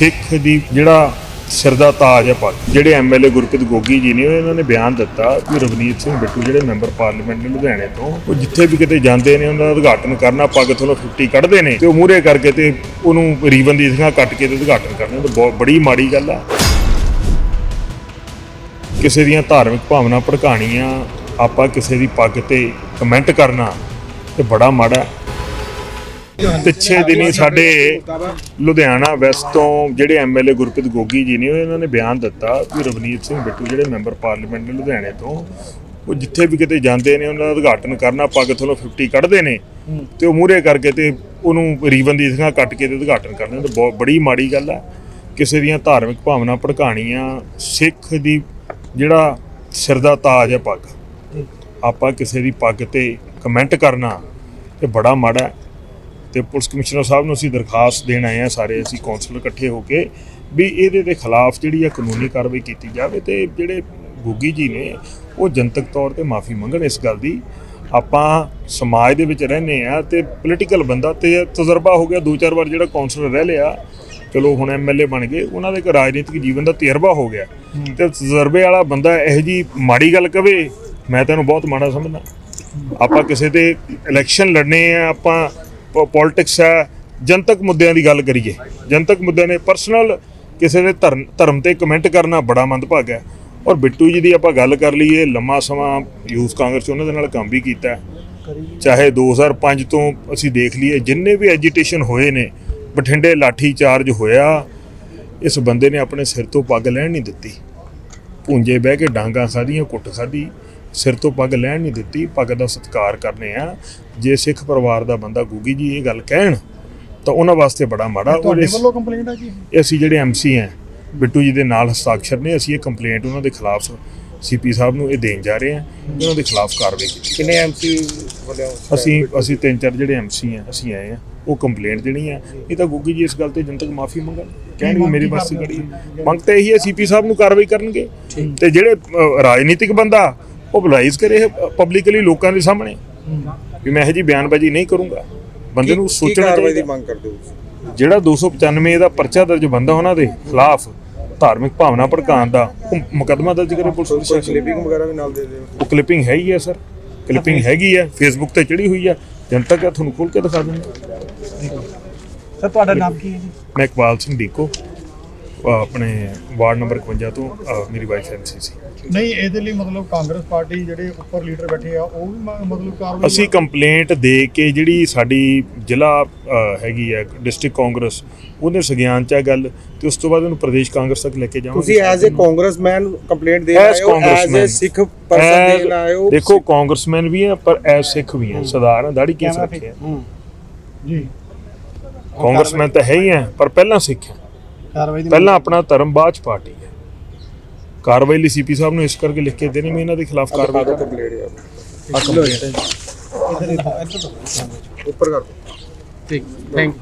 ਸਿੱਖ ਦੀ ਜਿਹੜਾ ਸਿਰ ਦਾ ਤਾਜ ਹੈ ਪੱਗ ਜਿਹੜੇ ਐਮਐਲਏ ਗੁਰਪ੍ਰੀਤ ਗੋਗੀ ਜੀ ਨੇ, ਉਹਨਾਂ ਨੇ ਬਿਆਨ ਦਿੱਤਾ ਕਿ ਰਵਨੀਤ ਸਿੰਘ ਬਿੱਟੂ ਜਿਹੜੇ ਮੈਂਬਰ ਪਾਰਲੀਮੈਂਟ ਨੇ ਲੁਧਿਆਣੇ ਤੋਂ, ਉਹ ਜਿੱਥੇ ਵੀ ਕਿਤੇ ਜਾਂਦੇ ਨੇ, ਉਹਨਾਂ ਦਾ ਉਦਘਾਟਨ ਕਰਨਾ ਪੱਗ ਤੋਂ 50 ਕੱਢਦੇ ਨੇ ਤੇ ਉਹ ਮੂਹਰੇ ਕਰਕੇ ਤੇ ਉਹਨੂੰ ਰੀਬਨ ਦੀ ਥਾਂ ਕੱਟ ਕੇ ਤੇ ਉਦਘਾਟਨ ਕਰਨਾ ਤੇ ਬਹੁਤ ਬੜੀ ਮਾੜੀ ਗੱਲ ਆ। ਕਿਸੇ ਦੀਆਂ ਧਾਰਮਿਕ ਭਾਵਨਾ ਭੜਕਾਣੀਆਂ ਆਪਾਂ ਕਿਸੇ ਦੀ ਪੱਗ ਤੇ ਕਮੈਂਟ ਕਰਨਾ ਤੇ ਬੜਾ ਮਾੜਾ ਪਿੱਛੇ ਦਿਨੀ ਸਾਡੇ ਲੁਧਿਆਣਾ ਵੈਸਟ ਤੋਂ ਜਿਹੜੇ ਐਮਐਲਏ ਗੁਰਪ੍ਰੀਤ ਗੋਗੀ ਜੀ ਨੇ, ਉਹਨਾਂ ਨੇ ਬਿਆਨ ਦਿੱਤਾ ਕਿ ਰਵਨੀਤ ਸਿੰਘ ਬਿੱਟੂ ਜਿਹੜੇ ਮੈਂਬਰ ਪਾਰਲੀਮੈਂਟ ਨੇ ਲੁਧਿਆਣੇ ਤੋਂ, ਉਹ ਜਿੱਥੇ ਵੀ ਕਿਤੇ ਜਾਂਦੇ ਨੇ, ਉਹਨਾਂ ਦਾ ਉਦਘਾਟਨ ਕਰਨਾ ਪੱਗ ਤੋਂ 50 ਕੱਢਦੇ ਨੇ ਤੇ ਉਹ ਮੂਹਰੇ ਕਰਕੇ ਤੇ ਉਹਨੂੰ ਰੀਬਨ ਦੀ ਥਾਂ ਕੱਟ ਕੇ ਤੇ ਉਦਘਾਟਨ ਕਰਨਾ ਤੇ ਬਹੁਤ ਬੜੀ ਮਾੜੀ ਗੱਲ ਆ। ਕਿਸੇ ਦੀਆਂ ਧਾਰਮਿਕ ਭਾਵਨਾ ਭੜਕਾਣੀਆਂ ਸਿੱਖ ਦੀ ਜਿਹੜਾ ਸਿਰ ਦਾ ਤਾਜ ਹੈ ਪੱਗ, ਆਪਾਂ ਕਿਸੇ ਦੀ ਪੱਗ ਤੇ ਕਮੈਂਟ ਕਰਨਾ, ਇਹ ਬੜਾ ਮਾੜਾ ਹੈ। ਤੇ ਪੁਲਿਸ ਕਮਿਸ਼ਨਰ ਸਾਹਿਬ ਨੂੰ ਅਸੀਂ ਦਰਖਾਸਤ ਦੇਣ ਆਏ ਆ ਸਾਰੇ ਅਸੀਂ ਕੌਂਸਲਰ ਇਕੱਠੇ ਹੋ ਕੇ ਵੀ ਇਹਦੇ ਦੇ ਖਿਲਾਫ ਜਿਹੜੀ ਆ ਕਾਨੂੰਨੀ ਕਾਰਵਾਈ ਕੀਤੀ ਜਾਵੇ ਤੇ ਜਿਹੜੇ ਗੋਗੀ ਜੀ ਨੇ ਉਹ ਜਨਤਕ ਤੌਰ ਤੇ ਮਾਫੀ ਮੰਗਣ ਇਸ ਗੱਲ ਦੀ। ਆਪਾਂ ਸਮਾਜ ਦੇ ਵਿੱਚ ਰਹਿੰਦੇ ਆ ਤੇ ਪੋਲੀਟੀਕਲ ਬੰਦਾ ਤੇ ਤਜਰਬਾ ਹੋ ਗਿਆ ਦੋ ਚਾਰ ਵਾਰ ਜਿਹੜਾ ਕੌਂਸਲਰ ਰਹਿ ਲਿਆ ਚਲੋ ਹੁਣ ਐਮਐਲਏ ਬਣ ਗਏ ਉਹਨਾਂ ਦੇ ਇੱਕ ਰਾਜਨੀਤਿਕ ਜੀਵਨ ਦਾ ਤਜਰਬਾ ਹੋ ਗਿਆ। ਤੇ ਤਜਰਬੇ ਵਾਲਾ ਬੰਦਾ ਇਹੋ ਜੀ ਮਾੜੀ ਗੱਲ ਕਵੇ ਮੈਂ ਤੈਨੂੰ ਬਹੁਤ ਮਾੜਾ ਸਮਝਦਾ। ਆਪਾਂ ਕਿਸੇ ਤੇ ਇਲੈਕਸ਼ਨ ਲੜਨੇ ਆ ਆਪਾਂ ਪੋਲਿਟਿਕਸ ਹੈ, ਜਨਤਕ ਮੁੱਦਿਆਂ ਦੀ ਗੱਲ ਕਰੀਏ। ਜਨਤਕ ਮੁੱਦਿਆਂ ਨੇ ਪਰਸਨਲ ਕਿਸੇ ਦੇ ਧਰਮ ਧਰਮ ਤੇ ਕਮੈਂਟ ਕਰਨਾ ਬੜਾ ਮੰਦਭਾਗਾ ਹੈ। ਔਰ ਬਿੱਟੂ ਜੀ ਦੀ ਆਪਾਂ ਗੱਲ ਕਰ ਲਈਏ, ਲੰਮਾ ਸਮਾਂ ਯੂਥ ਕਾਂਗਰਸ ਉਹਨਾਂ ਦੇ ਨਾਲ ਕੰਮ ਵੀ ਕੀਤਾ ਹੈ। ਚਾਹੇ 2005 ਤੋਂ ਅਸੀਂ ਦੇਖ ਲਈਏ, ਜਿੰਨੇ ਵੀ ਐਜੀਟੇਸ਼ਨ ਹੋਏ ਨੇ, ਬਠਿੰਡੇ ਲਾਠੀ ਚਾਰਜ ਹੋਇਆ, ਇਸ ਬੰਦੇ ਨੇ ਆਪਣੇ ਸਿਰ ਤੋਂ ਪੱਗ ਲੈਣ ਨਹੀਂ ਦਿੱਤੀ। ਪੁੰਜੇ ਬਹਿ ਕੇ ਡਾਂਗਾ ਖਾਧੀਆਂ ਕੁੱਟ ਖਾਧੀ ਸਿਰ ਤੋਂ ਪੱਗ ਲੈਣ ਨਹੀਂ ਦਿੱਤੀ ਪੱਗ ਦਾ ਸਤਿਕਾਰ ਕਰਨੇ ਆ। ਜੇ ਸਿੱਖ ਪਰਿਵਾਰ ਦਾ ਬੰਦਾ ਗੂਗੀ ਜੀ ਇਹ ਗੱਲ ਕਹਿਣ ਤਾਂ ਉਹਨਾਂ ਵਾਸਤੇ ਬੜਾ ਮਾੜਾ। ਤੁਹਾਡੇ ਵੱਲੋਂ ਕੰਪਲੇਂਟ ਹੈ ਜੀ ਇਹ? ਅਸੀਂ ਜਿਹੜੇ ਐਮਸੀ ਆ ਬਿੱਟੂ ਜੀ ਦੇ ਨਾਲ ਹਸਤਾਖਰ ਨੇ ਅਸੀਂ ਇਹ ਕੰਪਲੇਂਟ ਉਹਨਾਂ ਦੇ ਖਿਲਾਫ ਸੀਪੀ ਸਾਹਿਬ ਨੂੰ ਇਹ ਦੇਣ ਜਾ ਰਹੇ ਹਾਂ ਉਹਨਾਂ ਦੇ ਖਿਲਾਫ ਕਾਰਵਾਈ ਕੀਤੀ ਕਿੰਨੇ ਐਮਸੀ ਵੱਲੋਂ ਅਸੀਂ ਅਸੀਂ ਤਿੰਨ ਚਾਰ ਜਿਹੜੇ ਐਮਸੀ ਆ ਅਸੀਂ ਆਏ ਆ ਉਹ ਕੰਪਲੇਂਟ ਦੇਣੀ ਆ। ਇਹ ਤਾਂ ਗੁੱਗੀ ਜੀ ਇਸ ਗੱਲ ਤੇ ਜਨਤਕ ਮਾਫੀ ਮੰਗਣ। ਕਹਿਣਗੇ ਮੇਰੀ ਕਰਦੇ ਕਰੀ ਮੰਗ ਤਾਂ ਇਹੀ ਹੈ ਸੀਪੀ ਸਾਹਿਬ ਨੂੰ ਕਾਰਵਾਈ ਕਰਨਗੇ। ਤੇ ਜਿਹੜੇ ਰਾਜਨੀਤਿਕ ਬੰਦਾ ਉਹ ਬਲਾਈਜ਼ ਕਰੇ ਪਬਲਿਕਲੀ ਲੋਕਾਂ ਦੇ ਸਾਹਮਣੇ। ਵੀ ਮੈਂ ਇਹ ਜੀ ਬਿਆਨਬਾਜ਼ੀ ਨਹੀਂ ਕਰੂੰਗਾ। ਬੰਦੇ ਨੂੰ ਸੋਚਣਾ ਕਾਰਵਾਈ ਦੀ ਚਾਹੀਦਾ ਮੰਗ ਕਰਦੇ ਹੋ? ਜਿਹੜਾ 295 ਦਾ ਪਰਚਾ ਦਰਜ ਬੰਦਾ ਉਹਨਾਂ ਦੇ ਖਿਲਾਫ ਧਾਰਮਿਕ ਭਾਵਨਾ ਭੜਕਾਉਣ ਦਾ ਉਹ ਮੁਕੱਦਮਾ ਦਰਜ ਕਰੇ ਪੁਲਿਸ ਪ੍ਰਸ਼ਾਸਨ ਵਗੈਰਾ ਵੀ ਨਾਲ ਦੇ ਦਿਓ। ਉਹ ਕਲਿੱਪਿੰਗ ਹੈਗੀ ਹੈ ਸਰ। ਕਲਿੱਪਿੰਗ ਹੈਗੀ ਹੈ ਫੇਸਬੁੱਕ ਤੇ ਚੜੀ ਹੋਈ ਹੈ। ਜਨਤਕ ਹੈ ਤੁਹਾਨੂੰ ਖੋਲ ਕੇ ਦਿਖਾ ਦਿੰਦਾ ਸਰ ਤੁਹਾਡਾ ਨਾਮ ਕੀ ਹੈ ਜੀ? ਮੈਂ ਇਕਬਾਲ ਸਿੰਘ ਡੀਕੋ। ਆਪਣੇ ਵਾਰਡ ਨੰਬਰ 51 ਤੋਂ ਅਹ ਮੇਰੀ ਵਾਈਫ ਐਮਸੀ ਸੀ। ਨਹੀਂ ਇਹਦੇ ਲਈ ਮਤਲਬ ਕਾਂਗਰਸ ਪਾਰਟੀ ਜਿਹੜੇ ਉੱਪਰ ਲੀਡਰ ਬੈਠੇ ਆ ਉਹ ਵੀ ਮ- ਮਤਲਬ ਕਾਰਵਾਈ ਅਸੀਂ ਕੰਪਲੇਂਟ ਦੇ ਕੇ ਜਿਹੜੀ ਸਾਡੀ ਜ਼ਿਲ੍ਹਾ ਹੈਗੀ ਹੈ ਡਿਸਟ੍ਰਿਕਟ ਕਾਂਗਰਸ ਉਹਦੇ ਸੰਗਿਆਨ ਚ ਹੈ ਗੱਲ ਤੇ ਉਸ ਤੋਂ ਬਾਅਦ ਉਹਨੂੰ ਪ੍ਰਦੇਸ਼ ਕਾਂਗਰਸ ਤੱਕ ਲੈ ਕੇ ਜਾਵਾਂਗੇ। ਤੁਸੀਂ ਐਜ਼ ਅ ਕਾਂਗਰਸਮੈਨ ਕੰਪਲੇਂਟ ਦੇ As ਆਏ ਹੋ as congressman. A Sikh person ਦੇਣ ਆਏ ਹੋ ਦੇਖੋ ਕਾਂਗਰਸਮੈਨ ਵੀ ਹੈ ਪਰ ਐਸ ਸਿੱਖ ਵੀ ਹੈ। ਸਰਦਾਰ ਹੈ ਦਾੜੀ ਕੇਸ ਰੱਖਿਆ ਜੀ। ਕਾਂਗਰਸਮੈਨ ਤਾਂ ਹੈ ਹੀ ਹੈ ਪਰ ਪਹਿਲਾਂ ਸਿੱਖ ਹੈ ਕਾਰਵਾਈ ਦੀ ਪਹਿਲਾਂ ਆਪਣਾ ਧਰਮ ਬਾਅਦ 'ਚ ਪਾਰਟੀ ਹੈ। ਕਾਰਵਾਈ ਲਈ ਸੀਪੀ ਸਾਹਿਬ ਨੂੰ ਇਸ ਕਰਕੇ ਲਿਖ ਕੇ ਦੇਣੀ ਮੈਂ ਇਹਨਾਂ ਦੇ ਖਿਲਾਫ ਕਾਰਵਾਈ ਕਰਾਂ। ਕੰਪਲੇਂਟ complaint ਹੈ। ਉੱਪਰ ਕਰ ਠੀਕ ਥੈਂਕ